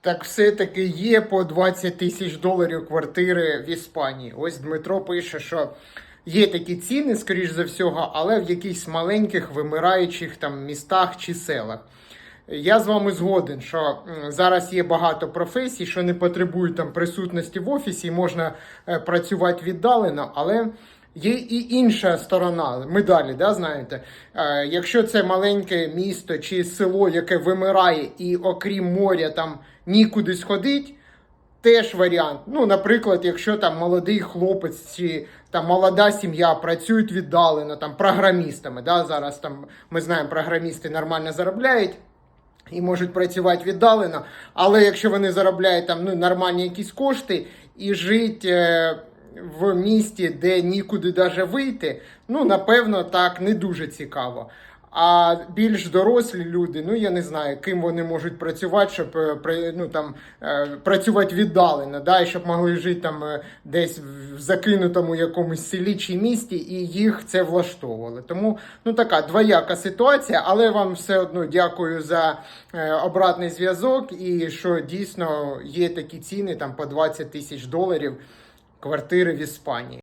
Так все-таки є по 20 тисяч доларів квартири в Іспанії. Ось Дмитро пише, що є такі ціни, скоріш за всього, але в якихось маленьких вимираючих там містах чи селах. Я з вами згоден, що зараз є багато професій, що не потребують там присутності в офісі, можна е, працювати віддалено, але є і інша сторона медалі, да, знаєте. Е, якщо це маленьке місто чи село, яке вимирає, і окрім моря там нікуди сходить, теж варіант. Ну, наприклад, якщо там молодий хлопець чи там молода сім'я працюють віддалено, там програмістами, да, зараз там ми знаємо, програмісти нормально заробляють і можуть працювати віддалено. Але якщо вони заробляють там ну, нормальні якісь кошти і жити е, в місті, де нікуди даже вийти, ну напевно, так не дуже цікаво. А більш дорослі люди, ну я не знаю, ким вони можуть працювати, щоб е, ну, там, е, працювати віддалено, да, і щоб могли жити там е, десь в закинутому якомусь селі чи місті, і їх це влаштовувало. Тому ну така двояка ситуація, але вам все одно дякую за обратний зв'язок і що дійсно є такі ціни там по 20 тисяч доларів квартири в Іспанії.